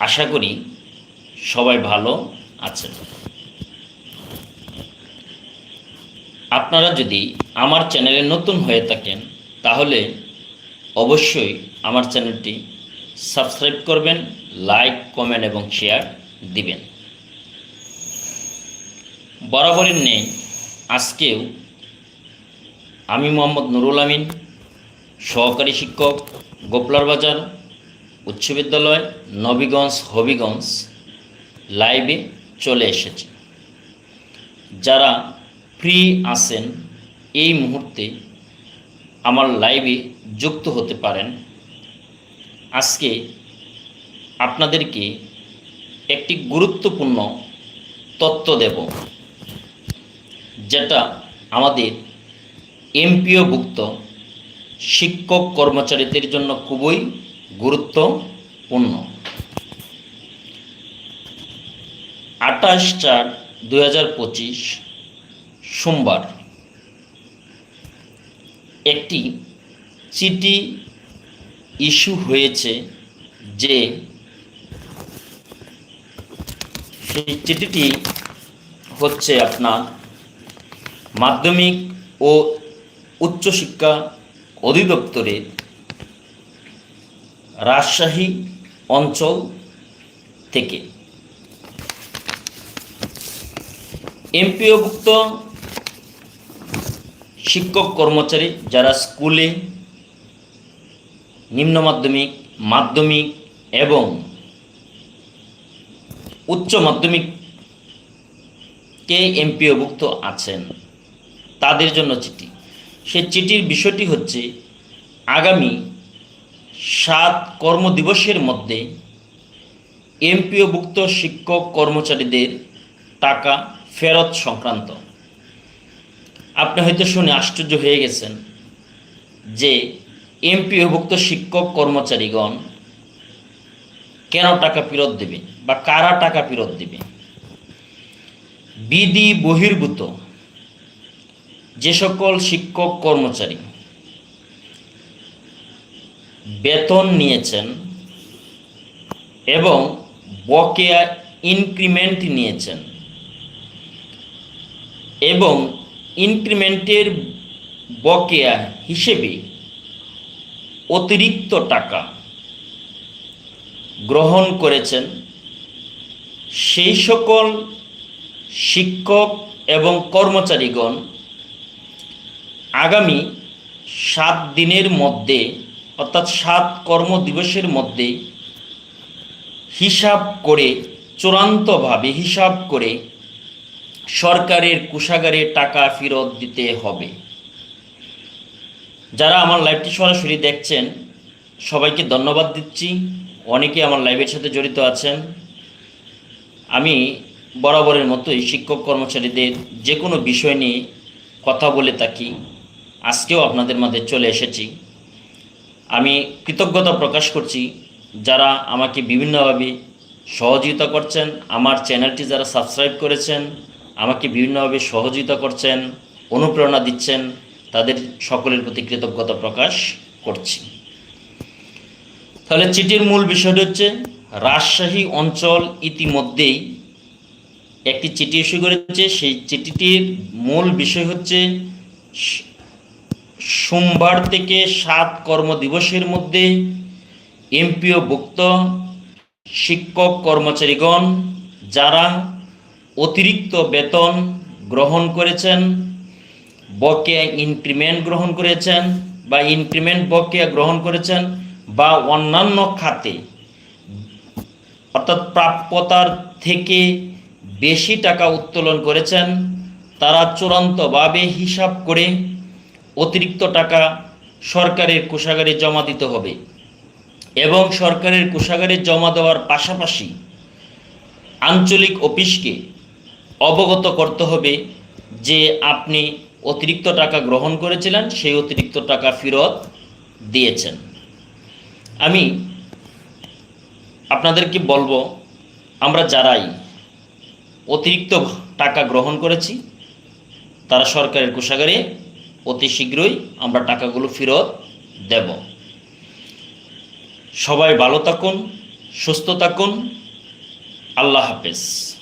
আশা করি সবাই ভালো আছেন। আপনারা যদি আমার চ্যানেলে নতুন হয়ে থাকেন, তাহলে অবশ্যই আমার চ্যানেলটি সাবস্ক্রাইব করবেন, লাইক, কমেন্ট এবং শেয়ার দিবেন। বরাবরের নেই আজকেও আমি মোহাম্মদ নুরুল আমিন, সহকারী শিক্ষক গোপলার বাজার উচ্চ বিদ্যালয়, নবীগঞ্জ, হবিগঞ্জ লাইভে চলে এসেছে। যারা ফ্রি আছেন, এই মুহূর্তে আমার লাইভে যুক্ত হতে পারেন। আজকে আপনাদেরকে একটি গুরুত্বপূর্ণ তথ্য দেব, যেটা আমাদের এমপিওভুক্ত শিক্ষক কর্মচারীদের জন্য খুবই গুরুত্বপূর্ণ। আঠাশ চার দুই হাজার পঁচিশ সোমবার একটি চিঠি ইস্যু হয়েছে যে সেই চিঠিটি হচ্ছে আপনার মাধ্যমিক ও উচ্চশিক্ষা অধিদপ্তরের রাজশাহী অঞ্চল থেকে। এমপিওভুক্ত শিক্ষক কর্মচারী যারা স্কুলে নিম্ন মাধ্যমিক মাধ্যমিক এবং উচ্চ মাধ্যমিককে এমপিওভুক্ত আছেন, তাদের জন্য চিঠি। সে চিঠির বিষয়টি হচ্ছে, আগামী সাত কর্মদিবসের মধ্যে এমপিওভুক্ত শিক্ষক কর্মচারীদের টাকা ফেরত সংক্রান্ত। আপনি হয়তো শুনে আশ্চর্য হয়ে গেছেন যে এমপিওভুক্ত শিক্ষক কর্মচারীগণ কেন টাকা ফেরত দেবে বা কারা টাকা ফেরত দেবে? বিধি বহির্ভূত যে সকল শিক্ষক কর্মচারী বেতন নিয়েছেন এবং বকেয়া ইনক্রিমেন্ট নিয়েছেন এবং ইনক্রিমেন্টের বকেয়া হিসেবে অতিরিক্ত টাকা গ্রহণ করেছেন। সেই সকল শিক্ষক এবং কর্মচারীগণ আগামী সাত দিনের মধ্যে অর্থাৎ সাত কর্মদিবসের মধ্যে হিসাব করে, চূড়ান্তভাবে হিসাব করে সরকারের কোষাগারে টাকা ফেরত দিতে হবে। যারা আমার লাইভটি সরাসরি দেখছেন, সবাইকে ধন্যবাদ দিচ্ছি। অনেকে আমার লাইভের সাথে জড়িত আছেন। আমি বরাবরের মতোই শিক্ষক কর্মচারীদের যে কোনো বিষয় নিয়ে কথা বলে থাকি। আজকেও আপনাদের মাঝে চলে এসেছি। আমি কৃতজ্ঞতা প্রকাশ করছি যারা আমাকে বিভিন্নভাবে সহযোগিতা করছেন, আমার চ্যানেলটি যারা সাবস্ক্রাইব করেছেন, আমাকে বিভিন্নভাবে সহযোগিতা করছেন, অনুপ্রেরণা দিচ্ছেন, তাদের সকলের প্রতি কৃতজ্ঞতা প্রকাশ করছি। তাহলে চিঠির মূল বিষয়টি হচ্ছে, রাজশাহী অঞ্চল ইতিমধ্যেই একটি চিঠি ইস্যু করেছে। সেই চিঠিটির মূল বিষয় হচ্ছে সোমবার থেকে সাত কর্মদিবসের মধ্যে এমপিও ভুক্ত শিক্ষক কর্মচারীগণ যারা অতিরিক্ত বেতন গ্রহণ করেছেন, বকেয়া ইনক্রিমেন্ট গ্রহণ করেছেন বা ইনক্রিমেন্ট বকেয়া গ্রহণ করেছেন বা অন্যান্য খাতে, অর্থাৎ প্রাপ্যতার থেকে বেশি টাকা উত্তোলন করেছেন, তারা চূড়ান্তভাবে হিসাব করে অতিরিক্ত টাকা সরকারের কোষাগারে জমা দিতে হবে। এবং সরকারের কোষাগারে জমা দেওয়ার পাশাপাশি আঞ্চলিক অফিসকে অবগত করতে হবে যে আপনি অতিরিক্ত টাকা গ্রহণ করেছিলেন, সেই অতিরিক্ত টাকা ফেরত দিয়েছেন। আমি আপনাদেরকে বলব, আমরা যারাই অতিরিক্ত টাকা গ্রহণ করেছি, তারা সরকারের কোষাগারে অতি শীঘ্রই আমরা টাকাগুলো ফেরত দেব। সবাই ভালো থাকুন সুস্থ থাকুন। আল্লাহ হাফেজ।